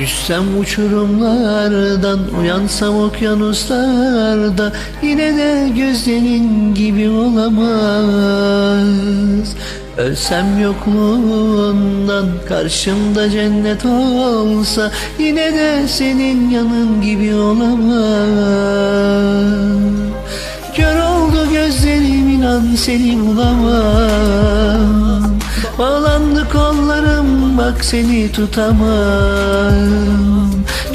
Düşsem uçurumlardan Uyansam okyanuslarda Yine de gözlerin gibi olamaz. Ölsem yokluğundan Karşımda cennet olsa Yine de senin yanın gibi olamaz. Kör oldu gözlerim inan seni bulamam Bağlandı kollarım bak seni tutamam.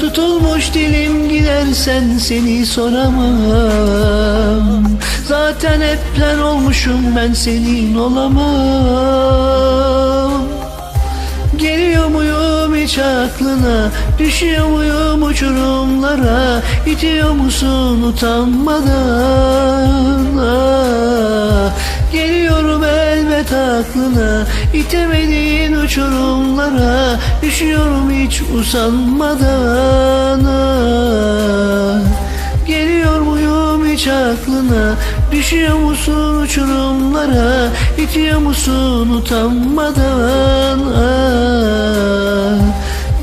Tutulmuş dilim gidersen seni soramam. Zaten hepler olmuşum ben senin olamam. Geliyor muyum hiç aklına? Düşüyor muyum uçurumlara? İtiyor musun utanmadan? Ah, Geliyorum elbet aklına İtemediğin uçurumlara Düşüyorum hiç usanmadan Geliyor muyum hiç aklına Düşüyor musun uçurumlara İtiyor musun utanmadan ah,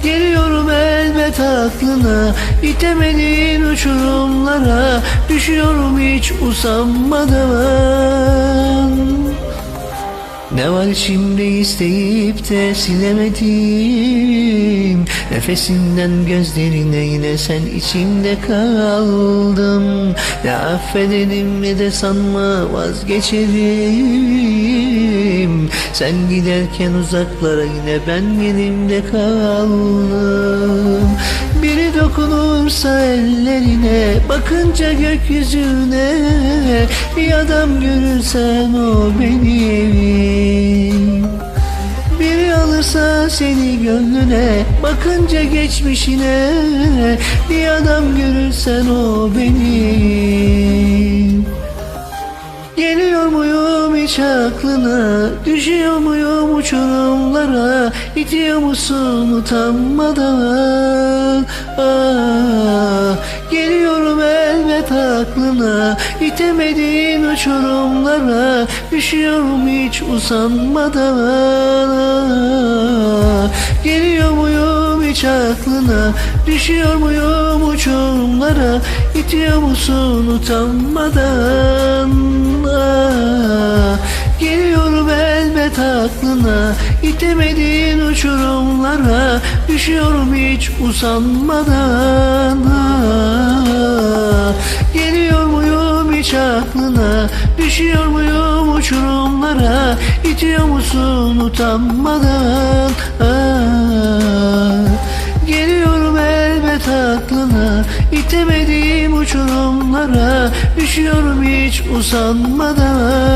Geliyorum elbet aklına İtemediğin uçurumlara Düşüyorum hiç usanmadan ne var şimdi isteyip de silemedim Nefesinden gözlerine yine sen içimde kaldım Ne affedelim ne de sanma vazgeçerim Sen giderken uzaklara yine ben yerimde kaldım. Biri dokunursa ellerine Bakınca gökyüzüne. Bir adam görürsen o benim seni gönlüne Bakınca geçmişine. Bir adam görürsen o benim Geliyor muyum hiç aklına Düşüyor muyum uçurumlara İtiyor musun utanmadan? Ah, Geliyorum elbet aklına İtemediğin uçurumlara Düşüyorum hiç usanmadan. Geliyor muyum hiç aklına Düşüyor muyum uçurumlara İtiyor musun utanmadan aklına İtemediğin uçurumlara Düşüyorum hiç usanmadan. Ah, Geliyor muyum hiç aklına Düşüyor muyum uçurumlara İtiyor musun utanmadan? Geliyorum elbet aklına İtemediğim uçurumlara Düşüyorum hiç usanmadan